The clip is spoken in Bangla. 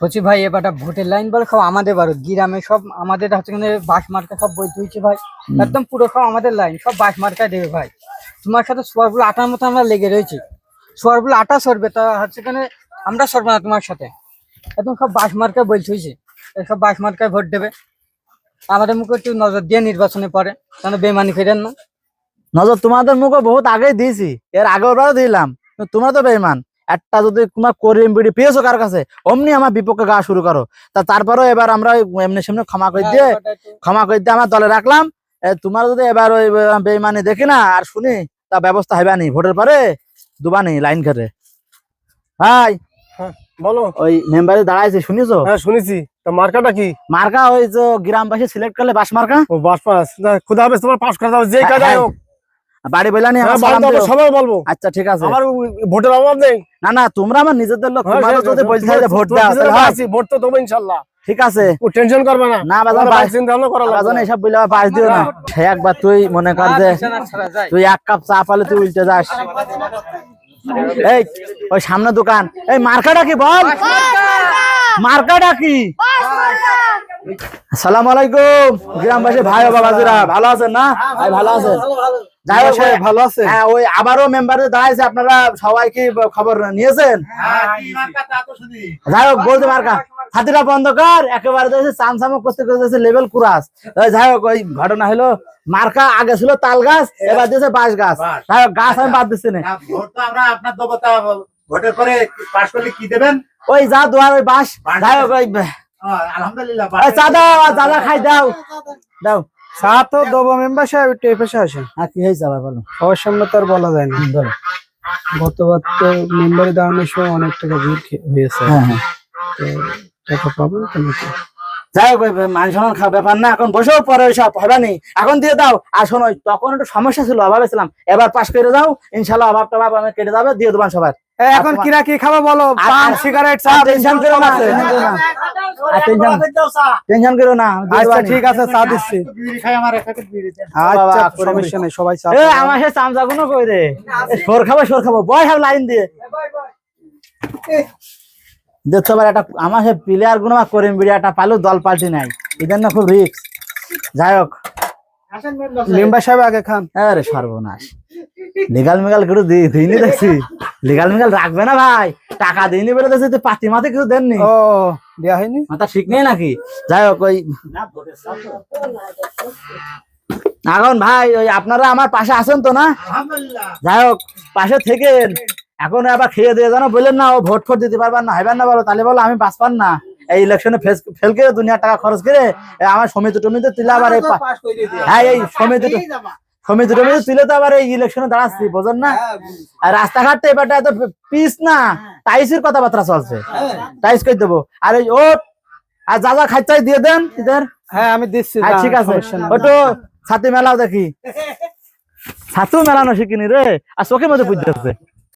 বলছি ভাই এবারটা ভোটের লাইন বলে খাও আমাদের বারো গ্রামে সব আমাদের হচ্ছে বাস মার্কা সব বই তুইছে ভাই। একদম পুরো খাও আমাদের লাইন সব বাস মার্কা দেবে ভাই। তোমার সাথে সোয়ারগুলো আটার মতো আমরা লেগে রয়েছি। সোয়ারগুলো আটা সরবে তা হচ্ছে আমরা সরবো না তোমার সাথে। একদম সব বাস মার্কা বই থুইছে সব বাস মার্কায় ভোট দেবে। আমাদের মুখে একটু নজর দিয়ে নির্বাচনে পরে কেন বেমানি ফেরেন না। নজর তোমাদের মুখে বহুত আগেই দিয়েছি এর আগের বারও দিলাম তোমরা তো বেইমান। একটা যদি তোমার করিম বিড়ি পেয়েছ কার কাছে অমনি আমার বিপক্ষে গা শুরু করো। তা তারপরেও এবার আমরা এমনি সামনে ক্ষমা করে দিয়ে ক্ষমা করে দিয়ে আমার দলে রাখলাম। তোমার যদি এবার ওই বেইমানি দেখি না আর শুনি তা ব্যবস্থা হবে নি। ভোটের পরে দুবানি লাইন ঘেরে। ভাই বলো। ওই মেম্বারে দাঁড়াইছে শুনিছো? হ্যাঁ শুনেছি। তা মার্কাটা কি? মার্কা ওই যে গ্রামবাসী সিলেক্ট করলে বাস মার্কা? ও বাস পাস খুদা হবে তোমার পাস করতে হবে যে কাজ কাজে হ্যাঁ। হোক। বাড়ি বইলানি হ্যাঁ, দিও। সবাই বলব। আচ্ছা ঠিক আছে। আমার ভোটের অভাব নেই। না না তোমরা আমার নিজেদের লোক হ্যাঁ, যদি বলতে হয় ভোট তোমার দাও পিছনে তাহলে হয়। আছি, ভোট তো দেবো ইনশাল্লাহ। ঠিক আছে। ও টেনশন করবে না। না বাবা তোমার বাস বাস চিন্তা ভাবনা করা লাগবে। এসব বলে পাস দিও না। সে একবার তুই মনে কর যে তুই এক কাপ চা পালে তুই উল্টে যাস। এই ওই সামনে দোকান। এই মার্কাটা কি বল? মার্কাটা কি? আসসালামু আলাইকুম গ্রামবাসী ভাই ও বাবাজিরা ভালো আছেন না? ভাই ভালো আছেন? ভালো আছে হ্যাঁ ওই আবারও মেম্বারে দাঁড়াইছে। আপনারা সবাই কি খবর নিয়েছেন? যাই হোক বলতে মার্কা হাতিরা বন্ধ একেবারে চামচামক করতে করতে লেভেল কুরাস। যাই হোক ওই ঘটনা হলো মার্কা আগে ছিল তাল গাছ এবার দিয়েছে বাঁশ গাছ। যাই হোক গাছ আমি বাদ দিচ্ছি না। না, ভোট তো আমরা আপনার ভোটের পরে পাশ করলে কি দেবেন? ওই যা দোয়ার ওই বাঁশ। যাই হোক ওই আলহামদুলিল্লাহ চা দাও খাই দাও। দাও। দেবো মেম্বার সাহেব একটু আর কি হয়েছে আবার বলো? সবার সামনে তো আর বলা যায় না। বলো। গতবার তো মেম্বারে দাঁড়ানোর সময় অনেক টাকা ভিড় হয়েছে। হ্যাঁ হ্যাঁ। তো টাকা পাবেন তো নাকি? যাই হোক মান সম্মান খাওয়া ব্যাপার না। এখন বসেও পরে ওইসব হবে নি। এখন দিয়ে দাও। আর শোনো তখন একটু সমস্যা ছিল অভাবে ছিলাম। এবার পাশ করে দাও। ইনশাল্লাহ অভাব টভাব আমি কেটে যাবে। দিয়ে দেবান সবার। এখন কিরা কি খাব বলো? পান সিগারেট চা টেনশন করো না টেনশন করো না করো আচ্ছা ঠিক আছে চা দিচ্ছি। আচ্ছা সমস্যা নেই সবাই চা আমার সে চামচা গুলো কই রে? সর খাব সর খাব বয় সব লাইন দিয়ে। দেখতে পারে একটা আমার সে প্লেয়ারগুলো করিম বিড়ি একটা পালু দল পাল্টি নাই। এদের না খুব রিক্স যাই হোক মেম্বার সাহেব আগে খান। আরে সর্বনাশ। লিগাল মিগাল দি- দিইনি দেখছি। লিগাল মিগাল রাখবে না ভাই। টাকা দিইনি বলে দেখছি তুই পাতি মাতে কিছু দেননি। ও দেয়া হয়নি? মাথা ঠিক নেই নাকি? যাই হোক ওই এখন ভাই ওই আপনারা আমার পাশে আছেন তো না? যাই হোক পাশে থেকে এখন আবার খেয়ে দিয়ে জানো বললেন না ও ভোট ফোট দিতে পারবেন না হইবেন না বলো তাহলে বলো আমি বাঁচপান না। এই ইলেকশনে ফেল করে দুনিয়ার টাকা খরচ করে আমার সমিতি টমিতি তুলে আবার হ্যাঁ এই সমিতি সমিতি টমিতি তুলে তো আবার এই ইলেকশনে দাঁড়াচ্ছি বোঝেন না? আর রাস্তাঘাট তো এবারটা এত পিস না টাইসের কথাবার্তা চলছে। টাইস করে দেবো? আর ওই ও আর যা যা দিয়ে দেন হ্যাঁ আমি দিচ্ছি হ্যাঁ ঠিক আছে। ওটো ছাতি মেলাও দেখি। ছাতু মেলানো শিখিনি রে আর চোখের মধ্যে বুঝতে